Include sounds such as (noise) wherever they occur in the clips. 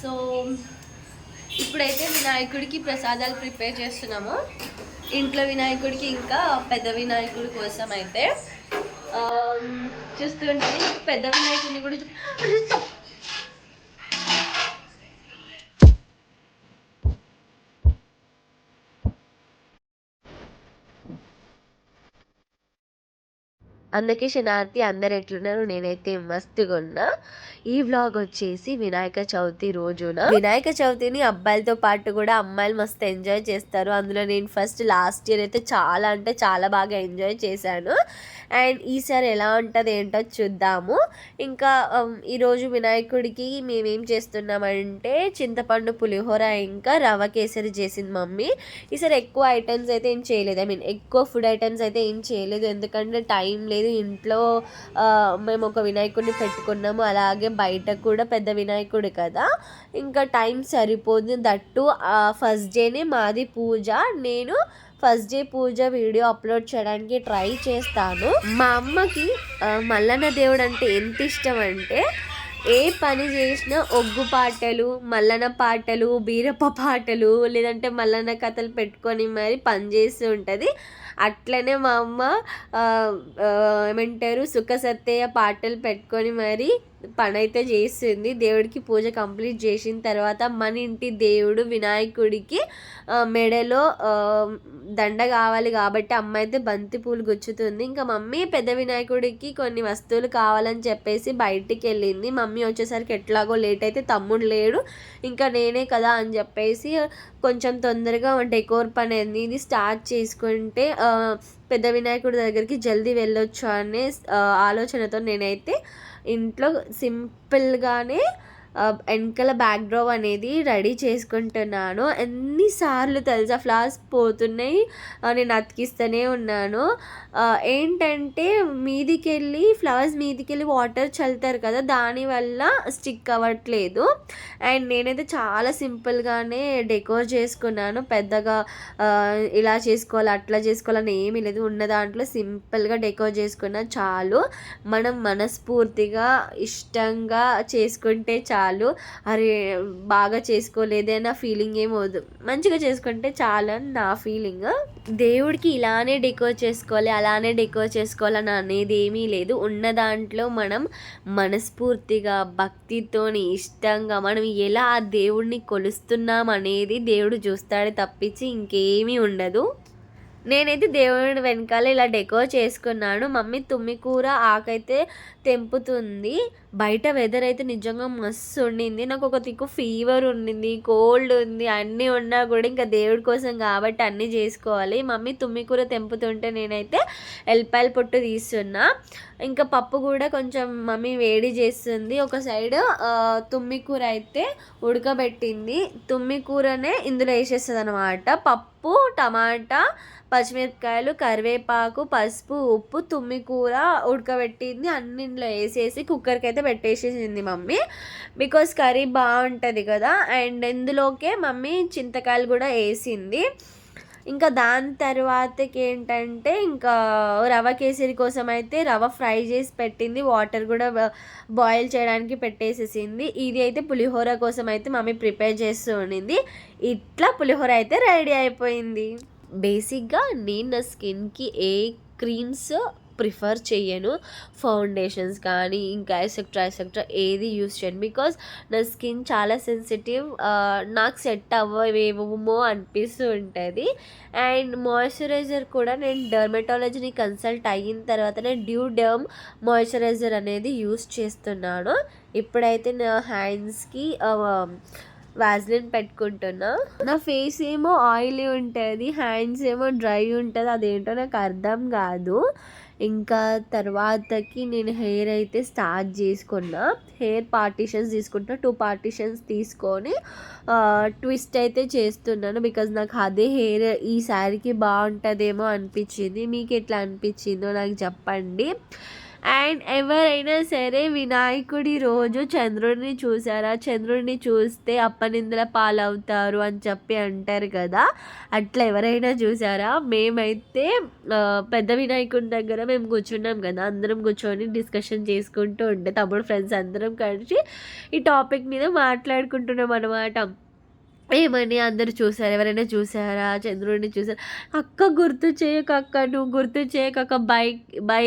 So ఇప్పుడైతే వినాయకుడికి ప్రసాదాలు ప్రిపేర్ చేస్తున్నాము. ఇంట్లో వినాయకుడికి ఇంకా పెద్ద వినాయకుడి కోసం అయితే చూస్తుంటే పెద్ద వినాయకుడిని కూడా అందుకే శనార్థి అందరు ఎట్లున్నారు? నేనైతే మస్తుగా ఉన్నా ఈ వ్లాగ్ వచ్చేసి వినాయక చవితి రోజున. వినాయక చవితిని అబ్బాయిలతో పాటు కూడా అమ్మాయిలు మస్తు ఎంజాయ్ చేస్తారు. అందులో నేను ఫస్ట్ లాస్ట్ ఇయర్ అయితే చాలా అంటే చాలా బాగా ఎంజాయ్ చేశాను. అండ్ ఈసారి ఎలా ఉంటుంది ఏంటో చూద్దాము. ఇంకా ఈరోజు వినాయకుడికి మేమేం చేస్తున్నామంటే చింతపండు పులిహోర ఇంకా రవ కేసరి చేసింది మమ్మీ. ఈసారి ఎక్కువ ఐటమ్స్ అయితే ఏం చేయలేదు. ఐ మీన్ ఎక్కువ ఫుడ్ ఐటమ్స్ అయితే ఏం చేయలేదు. ఎందుకంటే టైం లేదు. ఇంట్లో మేము ఒక వినాయకుడిని పెట్టుకున్నాము. అలాగే బయట కూడా పెద్ద వినాయకుడు కదా. ఇంకా టైం సరిపోదు. దట్టు ఫస్ట్ డేనే మాది పూజ. నేను first day puja video upload చేయడానికి ట్రై చేస్తాను. మా అమ్మకి మల్లన్న దేవుడు అంటే ఎంత ఇష్టం అంటే ఏ పని చేసినా ఒగ్గు పాటలు మల్లన పాటలు బీరప్ప పాటలు లేదంటే మల్లన్న కథలు పెట్టుకొని మరి పని చేస్తూ ఉంటుంది. అట్లనే మా అమ్మ ఏమంటారు సుఖసత్తయ్య పాటలు పెట్టుకొని మరి పని అయితే చేస్తుంది దేవుడికి పూజ కంప్లీట్ చేసిన తర్వాత మన ఇంటి దేవుడు వినాయకుడికి మెడలో దండ కావాలి కాబట్టి అమ్మ అయితే బంతి పూలు గుచ్చుతుంది. ఇంకా మమ్మీ పెద్ద వినాయకుడికి కొన్ని వస్తువులు కావాలని చెప్పేసి బయటికి వెళ్ళింది. మమ్మీ వచ్చేసరికి ఎట్లాగో లేట్ అయితే తమ్ముడు లేడు. ఇంకా నేనే కదా అని చెప్పేసి కొంచెం తొందరగా డెకోర్ పని అనేది స్టార్ట్ చేసుకుంటే పెద్ద వినాయకుడి దగ్గరికి జల్దీ వెళ్ళొచ్చు అనే ఆలోచనతో నేనైతే ఇంట్లో సింపుల్గానే వెనకల బ్యాక్ బ్యాక్డ్రాప్ అనేది రెడీ చేసుకుంటున్నాను. ఎన్నిసార్లు తెలుసా ఫ్లవర్స్ పోతున్నాయి నేను అతికిస్తూనే ఉన్నాను. ఏంటంటే మీదికి వెళ్ళి ఫ్లవర్స్ మీదికి వెళ్ళి వాటర్ చల్లుతారు కదా దానివల్ల స్టిక్ అవ్వట్లేదు. అండ్ నేనైతే చాలా సింపుల్గానే డెకోర్ చేసుకున్నాను. పెద్దగా ఇలా చేసుకోవాలి అట్లా చేసుకోవాలని ఏమీ లేదు. ఉన్న దాంట్లో సింపుల్గా డెకోర్ చేసుకున్న చాలు. మనం మనస్ఫూర్తిగా ఇష్టంగా చేసుకుంటే చాలు. అరే బాగా చేసుకోలేదే అన్న ఫీలింగ్ ఏమవుదు మంచిగా చేసుకుంటే చాలు అని నా ఫీలింగ్ దేవుడికి ఇలానే డెకోర్ చేసుకోవాలి అలానే డెకోర్ చేసుకోవాలని అనేది ఏమీ లేదు. ఉన్న దాంట్లో మనం మనస్ఫూర్తిగా భక్తితోని ఇష్టంగా మనం ఎలా ఆ దేవుడిని కొలుస్తున్నాం అనేది దేవుడు చూస్తాడే తప్పించి ఇంకేమీ ఉండదు. నేనైతే దేవుడి వెనకాల ఇలా డెకోర్ చేసుకున్నాను. మమ్మీ తుమ్మి కూర ఆకైతే తెంపుతుంది. బయట వెదర్ అయితే నిజంగా మస్తు ఉండింది. నాకు ఒక తిక్కు ఫీవర్ ఉండింది కోల్డ్ ఉంది అన్నీ ఉన్నా కూడా ఇంకా దేవుడి కోసం కాబట్టి అన్నీ చేసుకోవాలి. మమ్మీ తుమ్మి కూర తెంపుతుంటే నేనైతే ఎల్పాయల పొట్టు తీస్తున్నా. ఇంకా పప్పు కూడా కొంచెం మమ్మీ వేడి చేస్తుంది. ఒక సైడ్ తుమ్మి కూర అయితే ఉడకబెట్టింది. తుమ్మి కూరనే ఇందులో వేసేస్తుంది అనమాట పప్పు టమాటా పచ్చిమిరపకాయలు కరివేపాకు పసుపు ఉప్పు తుమ్మి కూర ఉడకబెట్టింది అన్నింటిలో వేసేసి కుక్కర్కి అయితే పెట్టేసేసింది మమ్మీ. బికాస్ కర్రీ బాగుంటుంది కదా. అండ్ ఇందులోకే మమ్మీ చింతకాయలు కూడా వేసింది. ఇంకా దాని తర్వాతకి ఏంటంటే ఇంకా రవ కేసరి కోసం అయితే రవ ఫ్రై చేసి పెట్టింది. వాటర్ కూడా బాయిల్ చేయడానికి పెట్టేసేసింది. ఇది అయితే పులిహోర కోసం అయితే మమ్మీ ప్రిపేర్ చేస్తూ ఉండింది. ఇట్లా పులిహోర అయితే రెడీ అయిపోయింది. బేసిక్గా నేను నా స్కిన్కి ఏ క్రీమ్స్ ప్రిఫర్ చేయను ఫౌండేషన్స్ కానీ ఇంకా ఎసెక్ట్రా ఎసెక్ట్రా ఏది యూస్ చేయను. బికాస్ నా స్కిన్ చాలా సెన్సిటివ్ నాకు సెట్ అవ్వవేమో అనిపిస్తూ ఉంటుంది. అండ్ మాయిశ్చరైజర్ కూడా నేను డర్మటాలజీని కన్సల్ట్ అయిన తర్వాతనే డ్యూ డర్మ్ మాయిశ్చరైజర్ అనేది యూస్ చేస్తున్నాను. ఇప్పుడైతే నా హ్యాండ్స్కి వ్యాజ్లిన్ పెట్టుకుంటున్నా. నా ఫేస్ ఏమో ఆయిలీ ఉంటుంది హ్యాండ్స్ ఏమో డ్రై ఉంటుంది అదేంటో నాకు అర్థం కాదు. ఇంకా తర్వాతకి నేను హెయిర్ అయితే స్టార్ట్ చేసుకున్నా. హెయిర్ పార్టీషన్స్ తీసుకుంటా టూ పార్టీషన్స్ తీసుకొని ట్విస్ట్ అయితే చేస్తున్నాను. బికాజ్ నాకు అదే హెయిర్ ఈ శారీకి బాగుంటుందేమో అనిపించింది. మీకు ఎట్లా అనిపించిందో నాకు చెప్పండి. అండ్ ఎవరైనా సరే వినాయకుడి రోజు చంద్రుడిని చూసారా? చంద్రుడిని చూస్తే అప్పనిందల పాలవుతారు అని చెప్పి అంటారు కదా. అట్లా ఎవరైనా చూసారా? మేమైతే పెద్ద వినాయకుడి దగ్గర మేము కూర్చున్నాం కదా. అందరం కూర్చొని డిస్కషన్ చేసుకుంటూ ఉంటే తమ్ముడు ఫ్రెండ్స్ అందరం కలిసి ఈ టాపిక్ మీద మాట్లాడుకుంటున్నాం అనమాట ఏమని అందరు చూసారు ఎవరైనా చూసారా చంద్రుడిని చూసారు అక్క గుర్తు చేయక అక్క నువ్వు గుర్తు చేయక అక్క. బై బై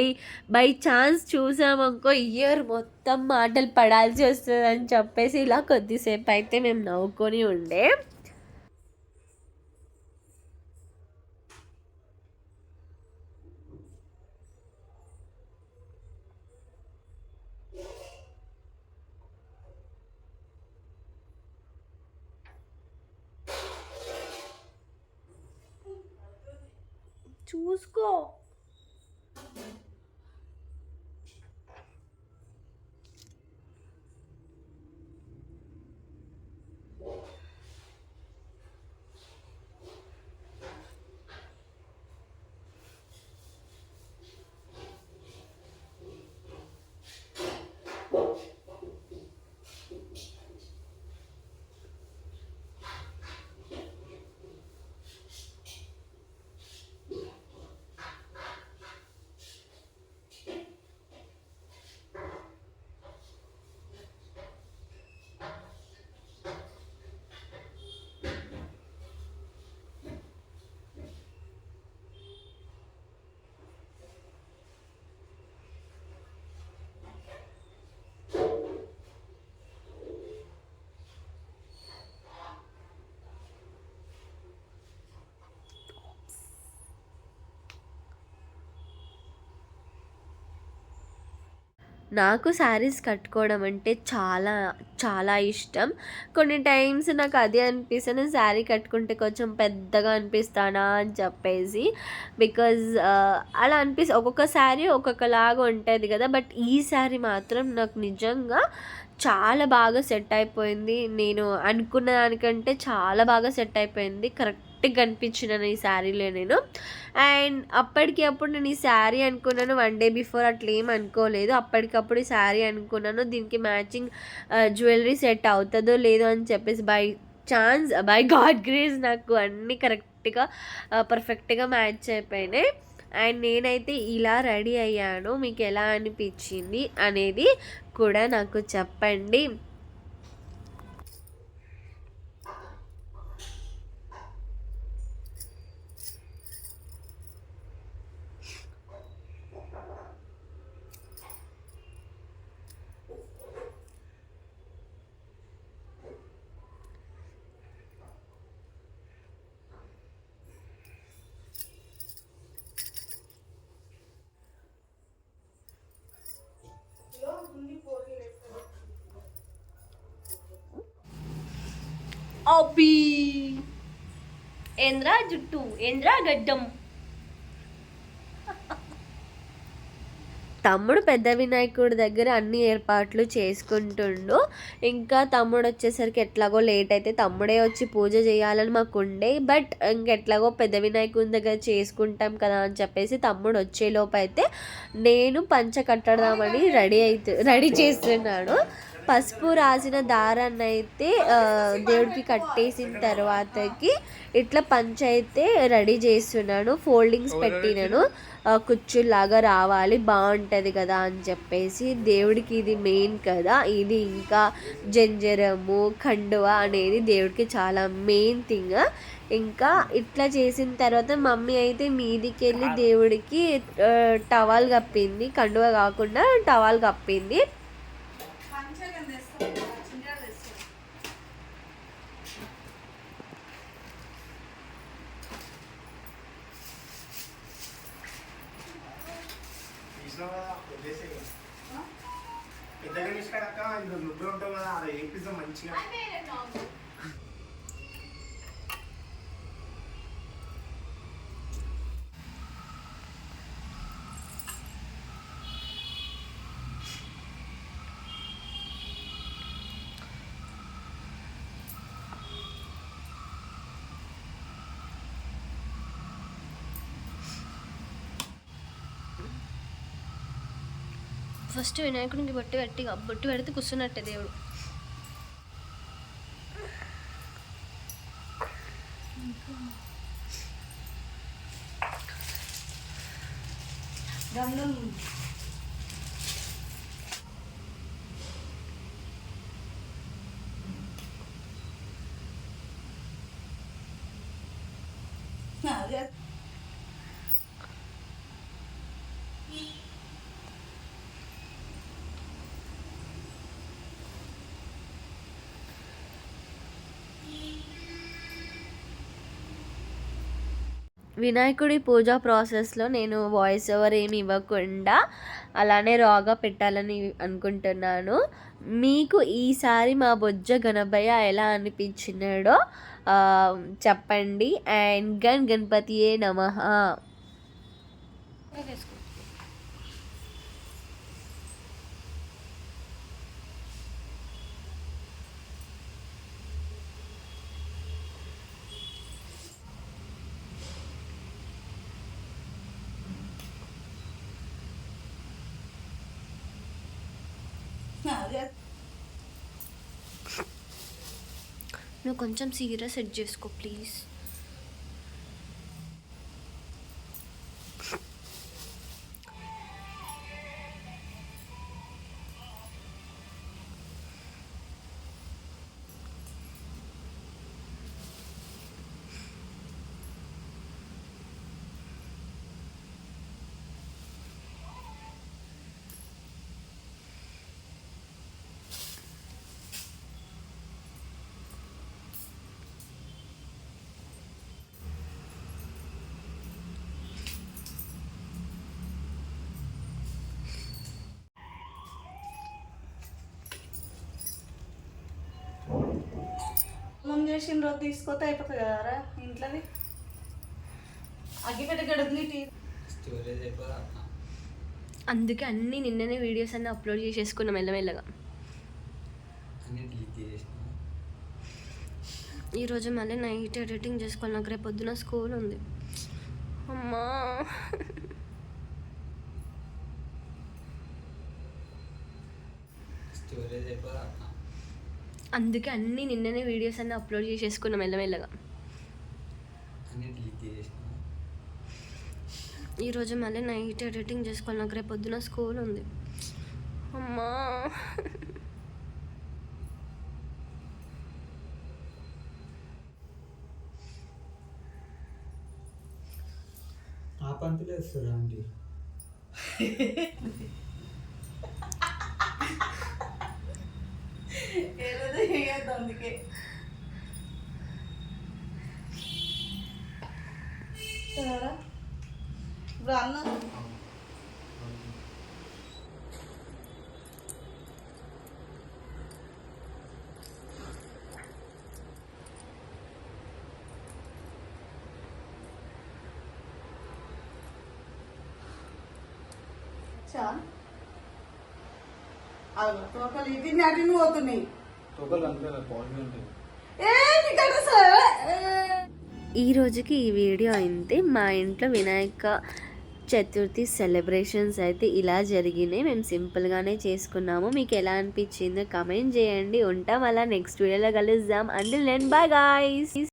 బై ఛాన్స్ చూసామనుకో ఇయర్ మొత్తం మాటలు పడాల్సి వస్తుంది అని చెప్పేసి ఇలా కొద్దిసేపు అయితే మేము నవ్వుకొని ఉండే. చూసుకో. నాకు శారీస్ కట్టుకోవడం అంటే చాలా చాలా ఇష్టం. కొన్ని టైమ్స్ నాకు అది అనిపిస్తే నేను శారీ కట్టుకుంటే కొంచెం పెద్దగా అనిపిస్తానా అని చెప్పేసి. బికాజ్ అలా అనిపిస్తే ఒక్కొక్క శారీ ఒక్కొక్కలాగా ఉంటుంది కదా బట్ ఈ శారీ మాత్రం నాకు నిజంగా చాలా బాగా సెట్ అయిపోయింది. నేను అనుకున్న దానికంటే చాలా బాగా సెట్ అయిపోయింది. కరెక్ట్ కరెక్ట్గా కనిపించినాను ఈ శారీలో నేను. అండ్ అప్పటికి అప్పుడు నేను ఈ శారీ అనుకున్నాను వన్ డే బిఫోర్ అట్లా ఏం అనుకోలేదు. అప్పటికప్పుడు ఈ శారీ అనుకున్నాను దీనికి మ్యాచింగ్ జ్యువెలరీ సెట్ అవుతుందో లేదో అని చెప్పేసి by chance by God grace నాకు అన్నీ కరెక్ట్గా పర్ఫెక్ట్గా మ్యాచ్ అయిపోయినాయి. అండ్ నేనైతే ఇలా రెడీ అయ్యాను మీకు ఎలా అనిపించింది అనేది కూడా నాకు చెప్పండి. అబ్బి ఏంద్రా జుట్టు? ఏంద్రా గడ్డం? తమ్ముడు పెద్ద వినాయకుడి దగ్గర అన్ని ఏర్పాట్లు చేసుకుంటుండు. ఇంకా తమ్ముడు వచ్చేసరికి ఎట్లాగో లేట్ అయితే తమ్ముడే వచ్చి పూజ చేయాలని మాకు ఉండే. బట్ ఇంకెట్లాగో పెద్ద వినాయకుడి దగ్గర చేసుకుంటాం కదా అని చెప్పేసి తమ్ముడు వచ్చేలోపు అయితే నేను పంచ కట్టడదామని రెడీ అయితే రెడీ చేస్తున్నాను పసుపు రాసిన దారాన్ని అయితే దేవుడికి కట్టేసిన తర్వాతకి ఇట్లా పంచ అయితే రెడీ చేస్తున్నాను. ఫోల్డింగ్స్ పెట్టినాను. కుచ్చులాగా రావాలి. బాగుంటుంది కదా అని చెప్పేసి దేవుడికి ఇది మెయిన్ కదా. ఇది ఇంకా జంజరము ఖండువ అనేది దేవుడికి చాలా మెయిన్ థింగ్. ఇంకా ఇట్లా చేసిన తర్వాత మమ్మీ అయితే మీదికి వెళ్ళి దేవుడికి టవాల్ కప్పింది. కండువ కాకుండా టవాల్ కప్పింది పెద్దగా తీసుకురాక ఇందులో నువ్వు ఉంటావు కదా అది వేపిస్తాం మంచిగా ఫస్ట్ వినాయకుడికి బొట్టు పెట్టి బొట్టు పెడితే కూర్చున్నట్టే దేవుడు. వినాయకుడి పూజా ప్రాసెస్లో నేను వాయిస్ ఓవర్ ఏమి ఇవ్వకుండా అలానే రాగా పెట్టాలని అనుకుంటున్నాను. మీకు ఈసారి మా బొజ్జ గణపయ్య ఎలా అనిపించినాడో చెప్పండి. అండ్ గన్ గణపతియే నమః. నువ్వు కొంచెం సీరియస్ సెట్ చేసుకో ప్లీజ్. ముందు చేసిన రోజు తీసుకొస్తే అయిపోతుంది కదరా ఇంట్లోది. అగ్గిపెట్ట గడుపుని టీ స్టోరేజ్ అందుకే అన్ని నిన్ననే వీడియోస్ అన్ని అప్లోడ్ చేసేసుకున్నాం మెల్లమెల్లగా. ఈరోజు మళ్ళీ నైట్ ఎడిటింగ్ చేసుకోవాలి నాకు రేపు పొద్దున స్కూల్ ఉంది. అమ్మా. స్టోరేజ్ అయిపోయి అట్లా అందుకే అన్ని నిన్ననే వీడియోస్ అన్ని అప్లోడ్ చేసేసుకున్నాం మెల్లమెల్లగా. అన్ని డిలీట్ చేసేసిన ఈరోజు మళ్ళీ నైట్ ఎడిటింగ్ చేసుకోవాలి నాకు రేపు పొద్దున స్కూల్ ఉంది. అమ్మా. ఆ పంతులు వేస్తారా అండి (laughs) ఏదో చేయొద్దు అందుకే. సరేరా? ఇప్పుడు అన్న. చా. అవి తోకలు ఇది నాటిని పోతున్నాయి. ఏ నీకన్నా సరే ఏ. ఈ రోజుకి ఈ వీడియో అయితే మా ఇంట్లో వినాయక చతుర్థి సెలబ్రేషన్స్ అయితే ఇలా జరిగినాయి. మేము సింపుల్గానే చేసుకున్నాము. మీకు ఎలా అనిపించిందో కమెంట్ చేయండి. ఉంటాం అలా నెక్స్ట్ వీడియోలో కలుద్దాం. And లెన్ bye guys